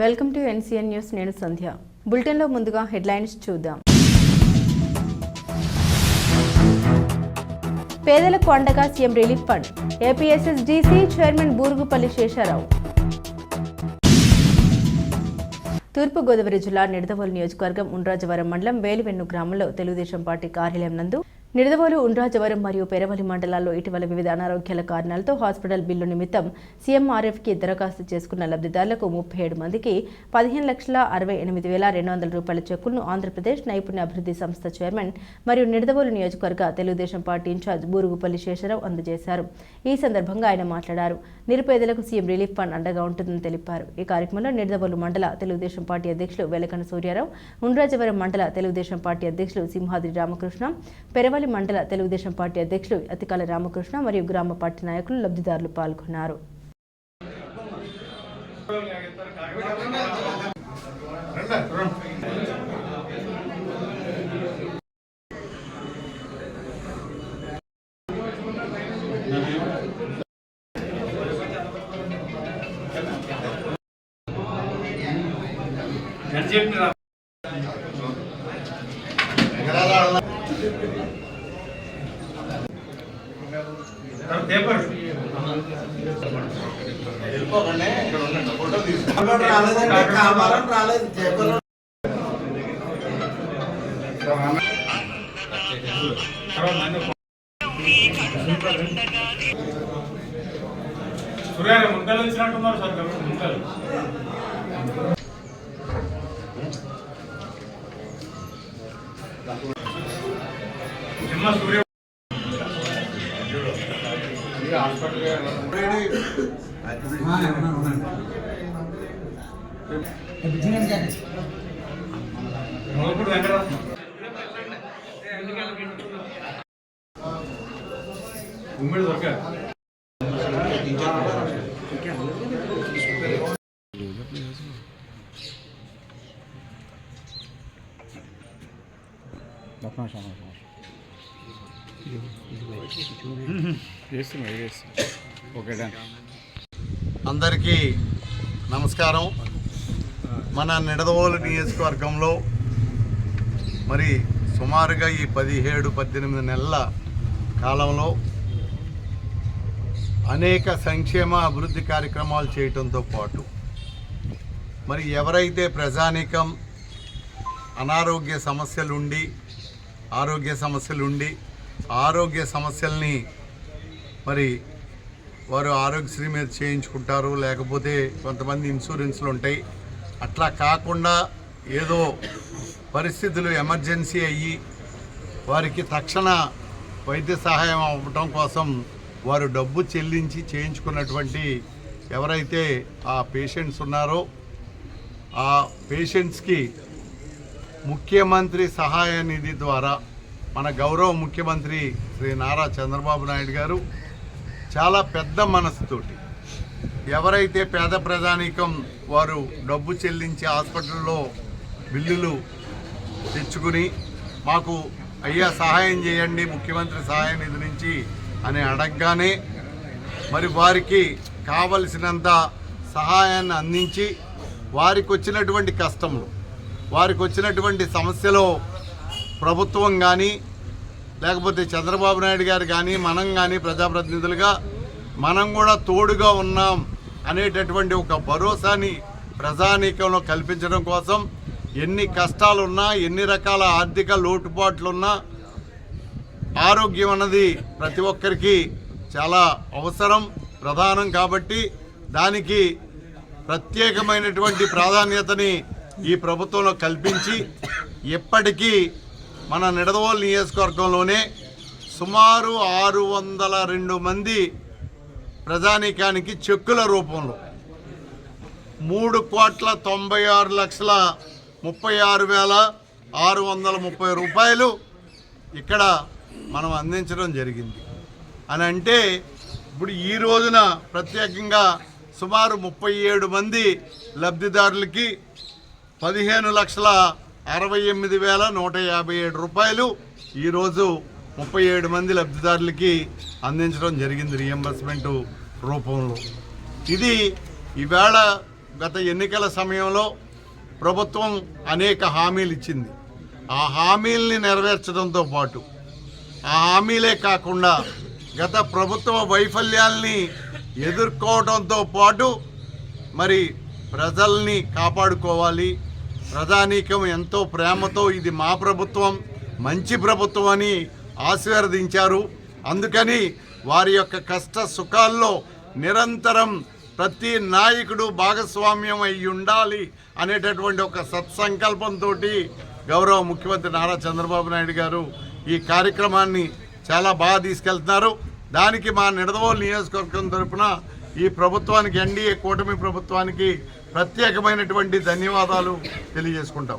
Welcome to NCN news. నేను సంధ్య. బులెటిన్లో ముందుగా హెడ్లైన్స్ చూద్దాం. పేదలకు అండగా CM relief fund. APSSDC chairman Burugupalli Sesharao. Thoorpu Godavari జిల్లా నిడదవోలు నియోజకవర్గం ఉండ్రాజవరం మండలం వేలివెన్ను గ్రామంలో తెలుగుదేశం పార్టీ కార్యాలయం నందు నిడదవోలు ఉండ్రాజవరం మరియు పెరవలి మండలాల్లో ఇటీవల వివిధ అనారోగ్యాల కారణాలతో హాస్పిటల్ బిల్లు నిమిత్తం సీఎంఆర్ఎఫ్కి దరఖాస్తు చేసుకున్న లబ్ధిదారులకు ముప్పై ఏడు మందికి పదిహేను లక్షల అరవై ఎనిమిది వేల రెండు వందల రూపాయల చెక్కులను ఆంధ్రప్రదేశ్ నైపుణ్య అభివృద్ధి సంస్థ చైర్మన్ మరియు నిడదవోలు నియోజకవర్గ తెలుగుదేశం పార్టీ ఇన్ఛార్జ్ బూరుగుపల్లి శేషరావు అందజేశారు. ఈ సందర్భంగా ఆయన మాట్లాడారు. నిరుపేదలకు సీఎం రిలీఫ్ ఫండ్ అండగా ఉంటుందని తెలిపారు. ఈ కార్యక్రమంలో నిడదవోలు మండల తెలుగుదేశం పార్టీ అధ్యక్షులు వెలకన సూర్యారావు ఉండ్రాజవరం మండల తెలుగుదేశం పార్టీ అధ్యక్షులు సింహాద్రి రామకృష్ణ పెరవలి మండల తెలుగుదేశం పార్టీ అధ్యక్షులు అతికాల రామకృష్ణ మరియు గ్రామ పార్టీ నాయకులు లబ్ధిదారులు పాల్గొన్నారు. కామారం రాలేదు సూర్యాన ముందలు వచ్చినట్టున్నారు సార్ ముందలు సూర్య చేస్తున్నా చేస్తున్నా ఓకే దొరక అందరికీ నమస్కారం. మన నిడదవోలు నియోజకవర్గంలో మరి సుమారుగా ఈ పదిహేడు పద్దెనిమిది నెలల కాలంలో అనేక సంక్షేమ అభివృద్ధి కార్యక్రమాలు చేయటంతో పాటు మరి ఎవరైతే ప్రజానీకం అనారోగ్య సమస్యలుండి ఆరోగ్య సమస్యలుండి ఆరోగ్య సమస్యల్ని మరి వారు ఆరోగ్యశ్రీ మీద చేయించుకుంటారు లేకపోతే కొంతమంది ఇన్సూరెన్స్లు ఉంటాయి. అట్లా కాకుండా ఏదో పరిస్థితులు ఎమర్జెన్సీ అయ్యి వారికి తక్షణ వైద్య సహాయం అవ్వటం కోసం వారు డబ్బు చెల్లించి చేయించుకున్నటువంటి ఎవరైతే ఆ పేషెంట్స్ ఉన్నారో ఆ పేషెంట్స్కి ముఖ్యమంత్రి సహాయ నిధి ద్వారా మన గౌరవ ముఖ్యమంత్రి శ్రీ నారా చంద్రబాబు నాయుడు గారు చాలా పెద్ద మనసుతోటి. ఎవరైతే పేద ప్రజానీకం వారు డబ్బు చెల్లించి హాస్పిటల్లో బిల్లులు తెచ్చుకుని మాకు అయ్యా సహాయం చేయండి ముఖ్యమంత్రి సహాయ నిధి నుంచి అని అడగగానే మరి వారికి కావలసినంత సహాయాన్ని అందించి వారికి వచ్చినటువంటి కష్టములు వారికి వచ్చినటువంటి సమస్యలో ప్రభుత్వం కానీ లేకపోతే చంద్రబాబు నాయుడు గారు కానీ మనం కానీ ప్రజాప్రతినిధులుగా మనం కూడా తోడుగా ఉన్నాం అనేటటువంటి ఒక భరోసాని ప్రజానీకంలో కల్పించడం కోసం ఎన్ని కష్టాలున్నా ఎన్ని రకాల ఆర్థిక లోటుపాట్లున్నా ఆరోగ్యం అన్నది ప్రతి ఒక్కరికి చాలా అవసరం ప్రధానం కాబట్టి దానికి ప్రత్యేకమైనటువంటి ప్రాధాన్యతని ఈ ప్రభుత్వంలో కల్పించి ఎప్పటికీ మన నిడదవోలు నియోజకవర్గంలోనే సుమారు ఆరు వందల రెండు మంది ప్రజానీకానికి చెక్కుల రూపంలో మూడు కోట్ల తొంభై ఆరు లక్షల ముప్పై ఆరు వేల ఆరు వందల ముప్పై రూపాయలు ఇక్కడ మనం అందించడం జరిగింది. అని అంటే ఇప్పుడు ఈ రోజున ప్రత్యేకంగా సుమారు ముప్పై ఏడు మంది లబ్ధిదారులకి పదిహేను లక్షల అరవై ఎనిమిది వేల నూట యాభై ఏడు రూపాయలు ఈరోజు ముప్పై ఏడు మంది లబ్ధిదారులకి అందించడం జరిగింది రియంబర్స్మెంట్ రూపంలో. ఇది ఈవేళ గత ఎన్నికల సమయంలో ప్రభుత్వం అనేక హామీలు ఇచ్చింది. ఆ హామీల్ని నెరవేర్చడంతో పాటు ఆ హామీలే కాకుండా గత ప్రభుత్వ వైఫల్యాల్ని ఎదుర్కోవడంతో పాటు మరి ప్రజల్ని కాపాడుకోవాలి ప్రధానికం ఎంతో ప్రేమతో ఇది మా ప్రభుత్వం మంచి ప్రభుత్వం అని ఆశీర్వదించారు. అందుకని వారి యొక్క కష్ట సుఖాల్లో నిరంతరం ప్రతి నాయకుడు భాగస్వామ్యం అయి ఉండాలి అనేటటువంటి ఒక సత్సంకల్పంతో గౌరవ ముఖ్యమంత్రి నారా చంద్రబాబు నాయుడు గారు ఈ కార్యక్రమాన్ని చాలా బాగా తీసుకెళ్తున్నారు. దానికి మా నిడదవోలు నియోజకవర్గం తరపున ఈ ప్రభుత్వానికి ఎన్డీఏ కూటమి ప్రభుత్వానికి ప్రత్యేకమైనటువంటి ధన్యవాదాలు తెలియజేసుకుంటాం.